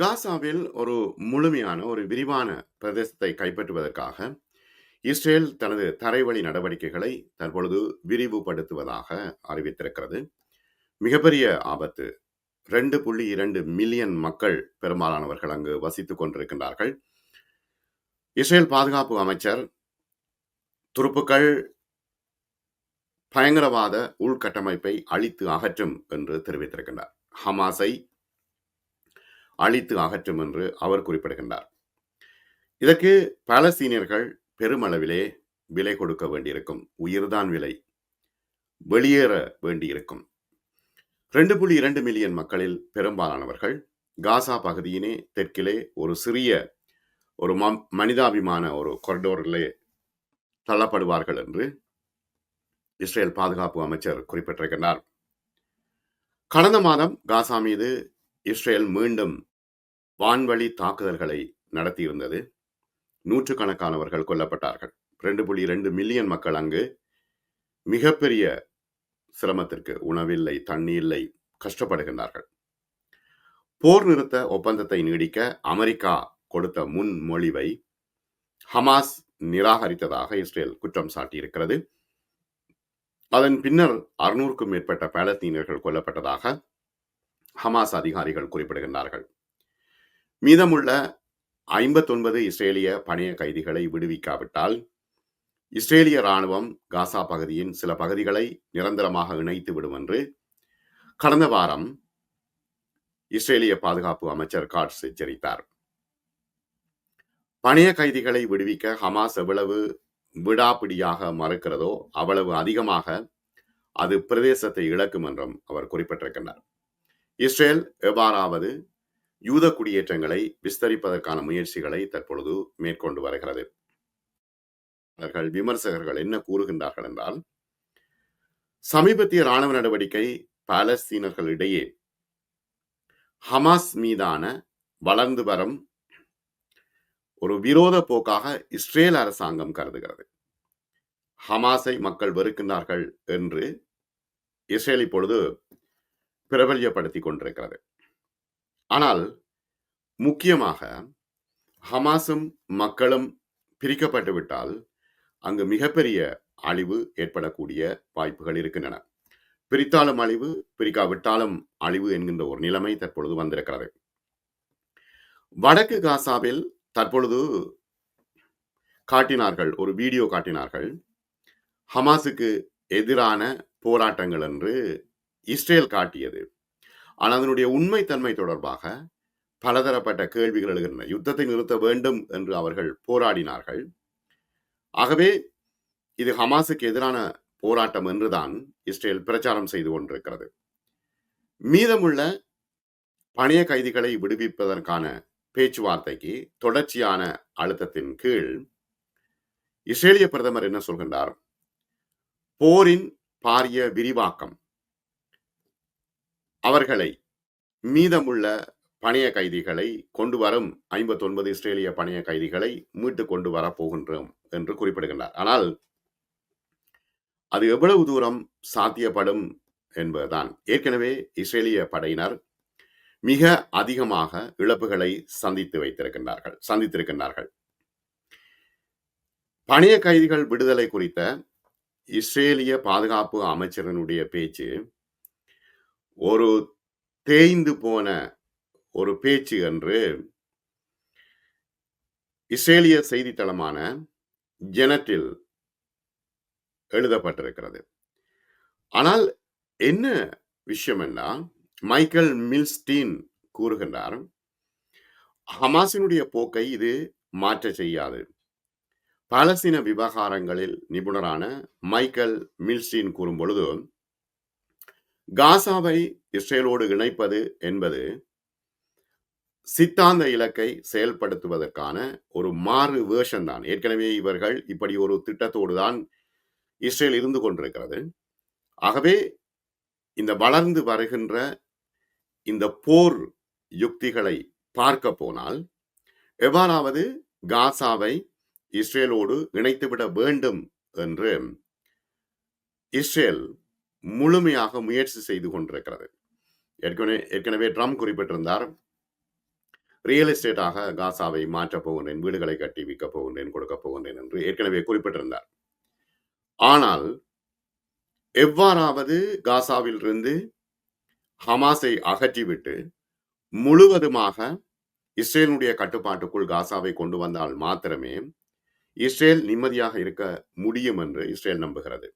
காசாவில் ஒரு முழுமையான, ஒரு விரிவான பிரதேசத்தை கைப்பற்றுவதற்காக, இஸ்ரேல் தனது தரைவழி நடவடிக்கைகளை தற்பொழுது விரிவுபடுத்துவதாக அறிவித்திருக்கிறது. மிகப்பெரிய ஆபத்து. 2.2 மில்லியன் மக்கள் பெரும்பாலானவர்கள் அங்கு வசித்துக் கொண்டிருக்கின்றார்கள். இஸ்ரேல் பாதுகாப்பு அமைச்சர் துருப்புக்கள் பயங்கரவாத உள்கட்டமைப்பை அழித்து அகற்றும் என்று தெரிவித்திருக்கின்றார். ஹமாஸை அழித்து அகற்றும் என்று அவர் குறிப்பிடுகின்றார். இதற்கு பாலஸ்தீனியர்கள் பெருமளவிலே விலை கொடுக்க வேண்டியிருக்கும். உயிர்தான் விலை. வெளியேற வேண்டியிருக்கும். 2.2 மில்லியன் மக்களில் பெரும்பாலானவர்கள் காசா பகுதியினே தெற்கிலே ஒரு சிறிய ஒரு ம மனிதாபிமான ஒரு கொரிடோரிலே தள்ளப்படுவார்கள் என்று இஸ்ரேல் பாதுகாப்பு அமைச்சர் குறிப்பிட்டிருக்கின்றார். கடந்த மாதம் காசா மீது இஸ்ரேல் மீண்டும் வான்வழி தாக்குதல்களை நடத்தியிருந்தது. நூற்றுக்கணக்கானவர்கள் கொல்லப்பட்டார்கள். 2.2 மில்லியன் மக்கள் அங்கு மிகப்பெரிய சிரமத்திற்கு உணவில்லை, தண்ணி இல்லை, கஷ்டப்படுகின்றார்கள். போர் நிறுத்த ஒப்பந்தத்தை நீடிக்க அமெரிக்கா கொடுத்த முன்மொழிவை ஹமாஸ் நிராகரித்ததாக இஸ்ரேல் குற்றம் சாட்டியிருக்கிறது. அதன் பின்னர் 600க்கும் மேற்பட்ட பாலஸ்தீனியர்கள் கொல்லப்பட்டதாக ஹமாஸ் அதிகாரிகள் குறிப்பிடுகின்றார்கள். மீதமுள்ள 59 இஸ்ரேலிய பணைய கைதிகளை விடுவிக்காவிட்டால், இஸ்ரேலிய ராணுவம் காசா பகுதியின் சில பகுதிகளை நிரந்தரமாக இணைத்து விடும் என்று கடந்த வாரம் இஸ்ரேலிய பாதுகாப்பு அமைச்சர் காட்ஸ் எச்சரித்தார். பணைய கைதிகளை விடுவிக்க ஹமாஸ் எவ்வளவு விடாப்பிடியாக மறுக்கிறதோ அவ்வளவு அதிகமாக அது பிரதேசத்தை இழக்கும் என்றும் அவர் குறிப்பிட்டிருக்கின்றார். இஸ்ரேல் எவ்வாறாவது யூத குடியேற்றங்களை விஸ்தரிப்பதற்கான முயற்சிகளை தற்பொழுது மேற்கொண்டு வருகிறது. அவர்கள் விமர்சகர்கள் என்ன கூறுகின்றார்கள் என்றால், சமீபத்திய ராணுவ நடவடிக்கை பாலஸ்தீனர்களிடையே ஹமாஸ் மீதான வளர்ந்து வரும் ஒரு விரோத போக்காக இஸ்ரேல் அரசாங்கம் கருதுகிறது. ஹமாஸை மக்கள் வெறுக்கின்றார்கள் என்று இஸ்ரேல் இப்பொழுது பிரபல்யப்படுத்தி கொண்டிருக்கிறது. ஆனால் முக்கியமாக ஹமாஸும் மக்களும் பிரிக்கப்பட்டுவிட்டால் அங்கு மிகப்பெரிய அழிவு ஏற்படக்கூடிய வாய்ப்புகள் இருக்கின்றன. பிரித்தாலும் அழிவு, பிரிக்காவிட்டாலும் அழிவு என்கின்ற ஒரு நிலைமை தற்பொழுது வந்திருக்கிறது. வடக்கு காசாவில் தற்பொழுது காட்டினார்கள் ஒரு வீடியோ காட்டினார்கள். ஹமாஸுக்கு எதிரான போராட்டங்கள் என்று இஸ்ரேல் காட்டியது. ஆனால் அதனுடைய உண்மைத்தன்மை தொடர்பாக பலதரப்பட்ட கேள்விகள் எழுகின்றன. யுத்தத்தை நிறுத்த வேண்டும் என்று அவர்கள் போராடினார்கள். ஆகவே இது ஹமாஸுக்கு எதிரான போராட்டம் என்றுதான் இஸ்ரேல் பிரச்சாரம் செய்து கொண்டிருக்கிறது. மீதமுள்ள பணைய கைதிகளை விடுவிப்பதற்கான பேச்சுவார்த்தைக்கு தொடர்ச்சியான அழுத்தத்தின் கீழ் இஸ்ரேலிய பிரதமர் என்ன சொல்கின்றார்? போரின் பாரிய விரிவாக்கம் அவர்களை மீதமுள்ள பணைய கைதிகளை கொண்டு வரும் 59 இஸ்ரேலிய பணைய கைதிகளை மீட்டு கொண்டு வரப்போகின்றோம் என்று குறிப்பிடுகின்றார். ஆனால் அது எவ்வளவு தூரம் சாத்தியப்படும் என்பதுதான். ஏற்கனவே இஸ்ரேலிய படையினர் மிக அதிகமாக இழப்புகளை சந்தித்து வைத்திருக்கின்றார்கள் சந்தித்திருக்கின்றார்கள். பணைய கைதிகள் விடுதலை குறித்த இஸ்ரேலிய பாதுகாப்பு அமைச்சரினுடைய பேச்சு ஒரு தேய்ந்து போன ஒரு பேச்சு என்று இஸ்ரேலிய செய்தித்தளமான ஜெனட்டில் எழுதப்பட்டிருக்கிறது. ஆனால் என்ன விஷயம் என்றால் மைக்கேல் மில்ஸ்டீன் கூறுகின்றார் ஹமாஸினுடைய போக்கை இது மாற்ற செய்யாது. பாலஸ்தீன விவகாரங்களில் நிபுணரான மைக்கேல் மில்ஸ்டீன் கூறும் பொழுது காசாவை இஸ்ரேலோடு இணைப்பது என்பது சித்தாந்த இலக்கை செயல்படுத்துவதற்கான ஒரு மாறு வேர்ஷன் தான். ஏற்கனவே இவர்கள் இப்படி ஒரு திட்டத்தோடு தான் இஸ்ரேல் இருந்து கொண்டிருக்கிறது. ஆகவே இந்த வளர்ந்து வருகின்ற இந்த போர் யுக்திகளை பார்க்க போனால் எவ்வாறாவது காசாவை இஸ்ரேலோடு இணைத்துவிட வேண்டும் என்று இஸ்ரேல் முழுமையாக முயற்சி செய்து கொண்டிருக்கிறது. ஏற்கனவே ஏற்கனவே ட்ரம்ப் குறிப்பிட்டிருந்தார் ரியல் எஸ்டேட்டாக காசாவை மாற்றப் போகின்றேன் வீடுகளை கட்டி விற்கப் போகின்றேன் கொடுக்கப் போகின்றேன் என்று ஏற்கனவே குறிப்பிட்டிருந்தார் ஆனால் எவ்வாறாவது காசாவிலிருந்து ஹமாஸை அகற்றிவிட்டு முழுவதுமாக இஸ்ரேலுடைய கட்டுப்பாட்டுக்குள் காசாவை கொண்டு வந்தால் மாத்திரமே இஸ்ரேல் நிம்மதியாக இருக்க முடியும் என்று இஸ்ரேல் நம்புகிறது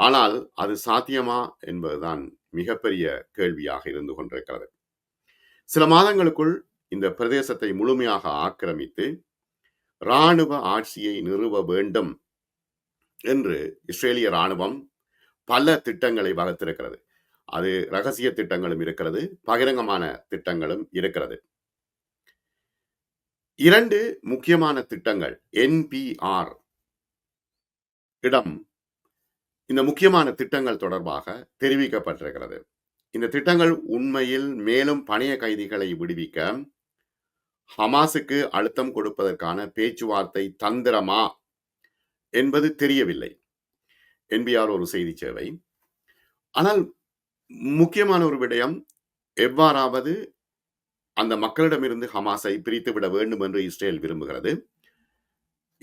ஆனால் அது சாத்தியமா என்பதுதான் மிகப்பெரிய கேள்வியாக இருந்து கொண்டிருக்கிறது. சில மாதங்களுக்குள் இந்த பிரதேசத்தை முழுமையாக ஆக்கிரமித்து இராணுவ ஆட்சியை நிறுவ வேண்டும் என்று இஸ்ரேலிய இராணுவம் பல திட்டங்களை வகுத்திருக்கிறது. அது ரகசிய திட்டங்களும் இருக்கிறது பகிரங்கமான திட்டங்களும் இருக்கிறது. இரண்டு முக்கியமான திட்டங்கள் என்பிஆர் இடம் இந்த முக்கியமான திட்டங்கள் தொடர்பாக தெரிவிக்கப்பட்டிருக்கிறது. இந்த திட்டங்கள் உண்மையில் மேலும் பணைய கைதிகளை விடுவிக்க ஹமாஸுக்கு அழுத்தம் கொடுப்பதற்கான பேச்சுவார்த்தை தந்திரமா என்பது தெரியவில்லை. என்பிஆர் ஒரு செய்தி சேவை. ஆனால் முக்கியமான ஒரு விடயம் எவ்வாறாவது அந்த மக்களிடமிருந்து ஹமாஸை பிரித்துவிட வேண்டும் என்று இஸ்ரேல் விரும்புகிறது.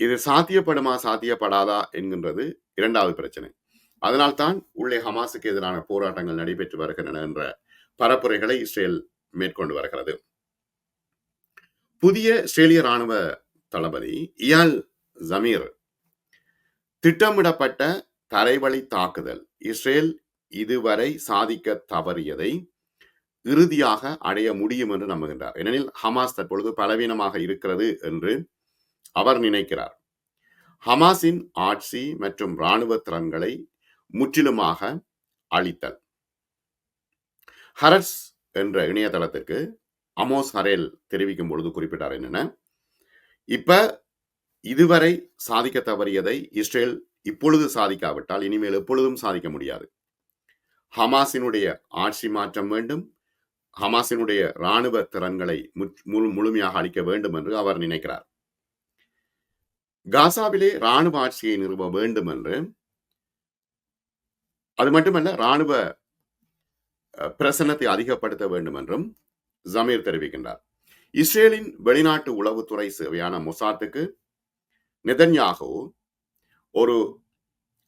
இது சாத்தியப்படுமா சாத்தியப்படாதா என்கின்றது இரண்டாவது பிரச்சனை. அதனால்தான் உள்ளே ஹமாஸுக்கு எதிரான போராட்டங்கள் நடைபெற்று வருகின்றன என்ற பரப்புரைகளை இஸ்ரேல் மேற்கொண்டு வருகிறது. புதிய இஸ்ரேலிய ராணுவ தளபதி இயால் ஜமீர் திட்டமிடப்பட்ட தரைவழி தாக்குதல் இஸ்ரேல் இதுவரை சாதிக்க தவறியதை இறுதியாக அடைய முடியும் என்று நம்புகின்றார். ஏனெனில் ஹமாஸ் தற்பொழுது பலவீனமாக இருக்கிறது என்று அவர் நினைக்கிறார். ஹமாஸின் ஆட்சி மற்றும் இராணுவ திறன்களை முற்றிலுமாக அழித்தல். ஹரட்ஸ் என்ற இணையதளத்திற்கு அமோஸ் ஹரேல் தெரிவிக்கும் பொழுது குறிப்பிட்டார் என்னென்ன? இப்ப இதுவரை சாதிக்க தவறியதை இஸ்ரேல் இப்பொழுது சாதிக்காவிட்டால் இனிமேல் எப்பொழுதும் சாதிக்க முடியாது. ஹமாஸினுடைய ஆட்சி மாற்றம் வேண்டும். ஹமாஸினுடைய இராணுவ திறன்களை முழு முழுமையாக அளிக்க வேண்டும் என்று அவர் நினைக்கிறார். காசாவிலே இராணுவ ஆட்சியை நிறுவ வேண்டும் என்று அது மட்டுமல்ல இராணுவ பிரசன்னத்தை அதிகப்படுத்த வேண்டும் என்றும் ஜமீர் தெரிவிக்கின்றார். இஸ்ரேலின் வெளிநாட்டு உளவுத்துறை சேவையான மொசாத்துக்கு நிதன்யாகோ ஒரு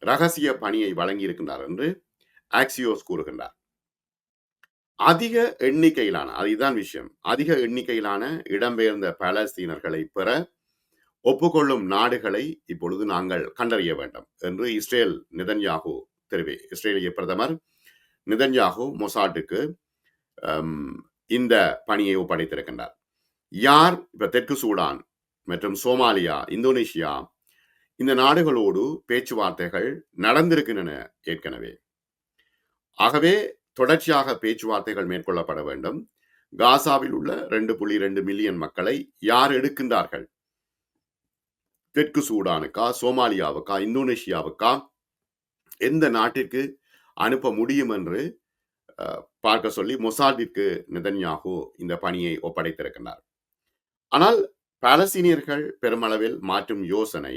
ரகசிய பணியை வழங்கியிருக்கின்றார் என்று ஆக்சியோஸ் கூறுகின்றார். அதிக எண்ணிக்கையிலான அதுதான் விஷயம் அதிக எண்ணிக்கையிலான இடம்பெயர்ந்த பாலஸ்தீனர்களை பெற ஒப்புக்கொள்ளும் நாடுகளை இப்பொழுது நாங்கள் கண்டறிய வேண்டும் என்று இஸ்ரேல் நிதன்யாகு தெரிவி இஸ்ரேலிய பிரதமர் நிதன்யாகு மொசாட்டுக்கு இந்த பணியை ஒப்படைத்திருக்கின்றார். யார் இப்ப தெற்கு சூடான் மற்றும் சோமாலியா இந்தோனேஷியா இந்த நாடுகளோடு பேச்சுவார்த்தைகள் நடந்திருக்கின்றன ஏற்கனவே. ஆகவே தொடர்ச்சியாக பேச்சுவார்த்தைகள் மேற்கொள்ளப்பட வேண்டும். காசாவில் உள்ள ரெண்டு புள்ளி ரெண்டு மில்லியன் மக்களை யார் எடுக்கின்றார்கள்? தெற்கு சூடானுக்கா சோமாலியாவுக்கா இந்தோனேஷியாவுக்கா எந்த நாட்டிற்கு அனுப்ப முடியும் என்று பார்க்க சொல்லி மொசாதிற்கு நிதன்யாகு இந்த பணியை ஒப்படைத்திருக்கின்றார். ஆனால் பாலஸ்தீனியர்கள் பெருமளவில் மாற்றும் யோசனை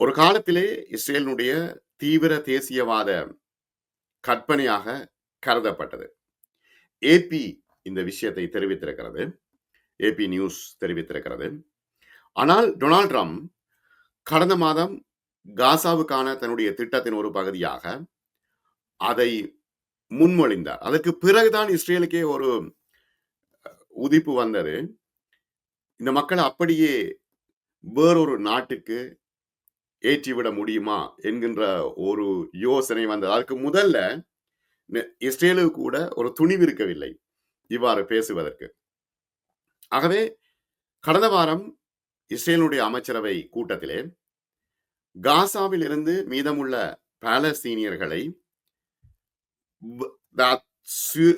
ஒரு காலத்திலே இஸ்ரேலினுடைய தீவிர தேசியவாத கற்பனையாக கருதப்பட்டது. ஏபி இந்த விஷயத்தை தெரிவித்திருக்கிறது. ஏபி நியூஸ் தெரிவித்திருக்கிறது. ஆனால் டொனால்ட் ட்ரம்ப் கடந்த மாதம் காசாவுக்கான தன்னுடைய திட்டத்தின் ஒரு பகுதியாக அதை முன்மொழிந்தார். அதற்கு பிறகுதான் இஸ்ரேலுக்கே ஒரு உதிப்பு வந்தது. இந்த மக்களை அப்படியே வேறொரு நாட்டுக்கு ஏற்றிவிட முடியுமா என்கின்ற ஒரு யோசனை வந்தது. அதற்கு முதல்ல இஸ்ரேலு கூட ஒரு துணிவு இருக்கவில்லை இவ்வாறு பேசுவதற்கு. ஆகவே கடந்த வாரம் இஸ்ரேலுடைய அமைச்சரவை கூட்டத்திலே காசாவில் இருந்து மீதமுள்ள பாலஸ்தீனியர்களை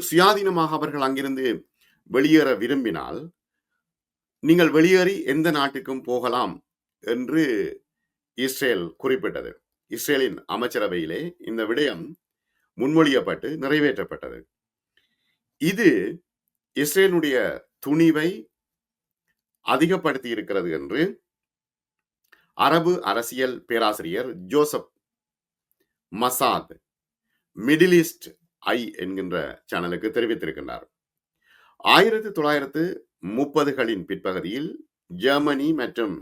சுயாதீனமாக அவர்கள் அங்கிருந்து வெளியேற விரும்பினால் நீங்கள் வெளியேறி எந்த நாட்டுக்கும் போகலாம் என்று இஸ்ரேல் குறிப்பிட்டது. இஸ்ரேலின் அமைச்சரவையிலே இந்த விடயம் முன்மொழியப்பட்டு நிறைவேற்றப்பட்டது. இது இஸ்ரேலுடைய துணிவை அதிகப்படுத்தி இருக்கிறது என்று அரபு அரசியல் பேராசிரியர் Joseph Massad Middle East Eye என்கின்ற சேனலுக்கு தெரிவித்திருக்கின்றார். ஆயிரத்தி தொள்ளாயிரத்து முப்பதுகளின் பிற்பகுதியில் ஜெர்மனி மற்றும்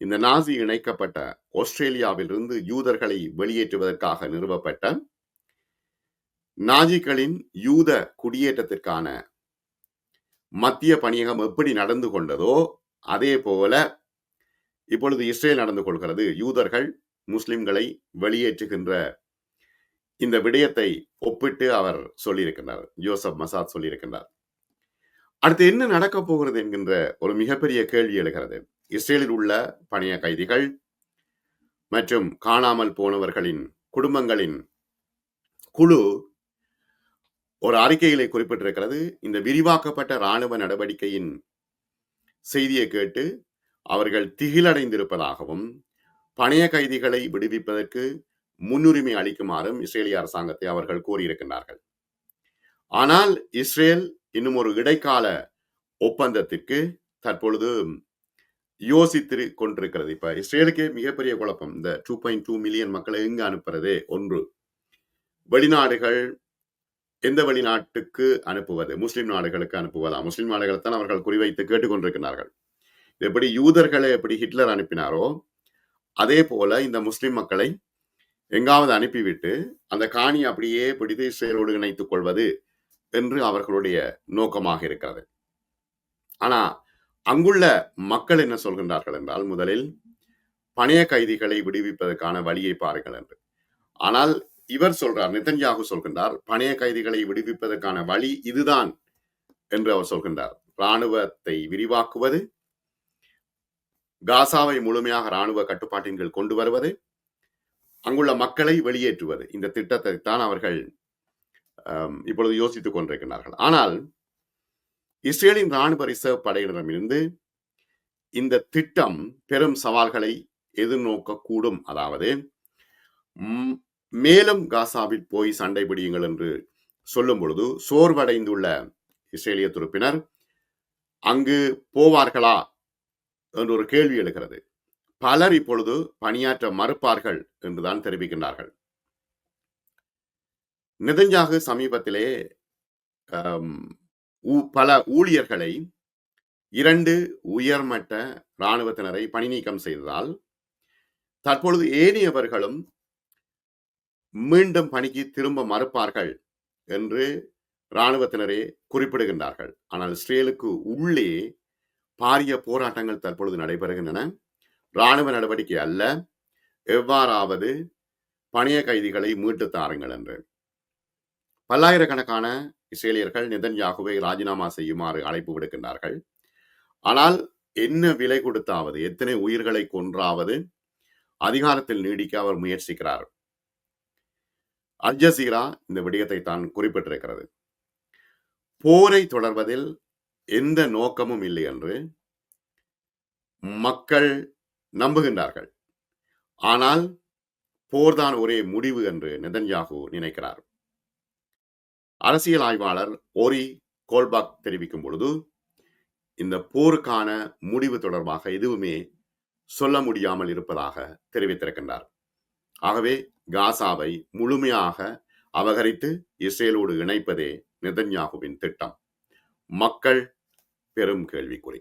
இந்த நாசி இணைக்கப்பட்ட ஆஸ்திரேலியாவிலிருந்து யூதர்களை வெளியேற்றுவதற்காக நிறுவப்பட்ட நாஜிக்களின் யூத குடியேற்றத்திற்கான மத்திய பணியகம் எப்படி நடந்து கொண்டதோ அதே போல இப்பொழுது இஸ்ரேல் நடந்து கொள்கிறது. யூதர்கள் முஸ்லிம்களை வெளியேற்றுகின்ற இந்த விடயத்தை ஒப்பிட்டு அவர் சொல்லியிருக்கின்றார். ஜோசப் மசாத் சொல்லியிருக்கின்றார். அடுத்து என்ன நடக்கப் போகிறது என்கின்ற ஒரு மிகப்பெரிய கேள்வி எழுகிறது. இஸ்ரேலில் உள்ள பணிய கைதிகள் மற்றும் காணாமல் போனவர்களின் குடும்பங்களின் குழு ஒரு அறிக்கையிலே குறிப்பிட்டிருக்கிறது. இந்த விரிவாக்கப்பட்ட இராணுவ நடவடிக்கையின் செய்தியை கேட்டு அவர்கள் திகிலடைந்திருப்பதாகவும் பணைய கைதிகளை விடுவிப்பதற்கு முன்னுரிமை அளிக்குமாறும் இஸ்ரேலிய அரசாங்கத்தை அவர்கள் கூறியிருக்கின்றார்கள் ஆனால் இஸ்ரேல் இன்னும் ஒரு இடைக்கால ஒப்பந்தத்திற்கு தற்பொழுது யோசித்து கொண்டிருக்கிறது. இப்ப இஸ்ரேலுக்கே மிகப்பெரிய குழப்பம். இந்த டூ பாயிண்ட் டூ மில்லியன் மக்களை எங்கு அனுப்புறது? ஒன்று வெளிநாடுகள் எந்த வெளிநாட்டுக்கு அனுப்புவது? முஸ்லிம் நாடுகளுக்கு அனுப்புவதா? முஸ்லிம் நாடுகளை தான் அவர்கள் குறிவைத்து கேட்டுக்கொண்டிருக்கிறார்கள் எப்படி யூதர்களை எப்படி ஹிட்லர் அனுப்பினாரோ அதே போல இந்த முஸ்லிம் மக்களை எங்காவது அனுப்பிவிட்டு அந்த காணி அப்படியே பிடித்து இஸ்ரேலோடு இணைத்துக் கொள்வது என்று அவர்களுடைய நோக்கமாக இருக்கிறது. ஆனா அங்குள்ள மக்கள் என்ன சொல்கின்றார்கள் என்றால் முதலில் பணைய கைதிகளை விடுவிப்பதற்கான வழியை பாருங்கள் என்று. ஆனால் இவர் சொல்றார் நிதன்யாகு சொல்கின்றார் பணைய கைதிகளை விடுவிப்பதற்கான வழி இதுதான் என்று அவர் சொல்கின்றார். இராணுவத்தை விரிவாக்குவது காசாவை முழுமையாக இராணுவ கட்டுப்பாட்டின் கீழ் கொண்டு வருவது அங்குள்ள மக்களை வெளியேற்றுவது. இந்த திட்டத்தை தான் அவர்கள் இப்பொழுது யோசித்துக் கொண்டிருக்கிறார்கள். ஆனால் இஸ்ரேலின் இராணுவ ரிசர்வ் படையினரிடமிருந்து இந்த திட்டம் பெரும் சவால்களை எதிர்நோக்கக்கூடும். அதாவது மேலும் காசாவில் போய் சண்டை பிடியுங்கள் என்று சொல்லும் பொழுது சோர்வடைந்துள்ள இஸ்ரேலிய துருப்பினர் அங்கு போவார்களா என்று ஒரு கேள்வி எழுகிறது. பலர் இப்பொழுது பணியாற்ற மறுப்பார்கள் என்றுதான் தெரிவிக்கின்றார்கள். நெதஞ்சாகு சமீபத்திலே பல ஊழியர்களை இரண்டு உயர்மட்ட இராணுவத்தினரை பணி நீக்கம் செய்ததால் தற்பொழுது ஏனியவர்களும் மீண்டும் பணிக்கு திரும்ப மறுப்பார்கள் என்று இராணுவத்தினரே குறிப்பிடுகின்றார்கள். ஆனால் இஸ்ரேலுக்கு உள்ளே பாரிய போராட்டங்கள் தற்பொழுது நடைபெறுகின்றன. இராணுவ நடவடிக்கை அல்ல. எவ்வாறாவது பணிய கைதிகளை மீட்டு தாருங்கள் என்று. பல்லாயிரக்கணக்கான இஸ்ரேலியர்கள் நிதன்யாகுவை ராஜினாமா செய்யுமாறு அழைப்பு விடுக்கின்றார்கள். ஆனால் என்ன விலை கொடுத்தாவது எத்தனை உயிர்களை கொன்றாவது அதிகாரத்தில் நீடிக்க அவர் முயற்சிக்கிறார். அல்ஜசீரா இந்த விடயத்தை தான் குறிப்பிட்டிருக்கிறது. போரை தொடர்வதில் எந்த நோக்கமும் இல்லை என்று மக்கள் நம்புகின்றார்கள். ஆனால் போர்தான் ஒரே முடிவு என்று நிதன்யாகு நினைக்கிறார். அரசியல் ஆய்வாளர் ஓரி கோல்பாக் தெரிவிக்கும் பொழுது இந்த போருக்கான முடிவு தொடர்பாக எதுவுமே சொல்ல முடியாமல் இருப்பதாக தெரிவித்திருக்கின்றார். ஆகவே காசாவை முழுமையாக அபகரித்து இஸ்ரேலோடு இணைப்பதே நிதன்யாகுவின் திட்டம். மக்கள் பெரும் கேள்விக்குறி.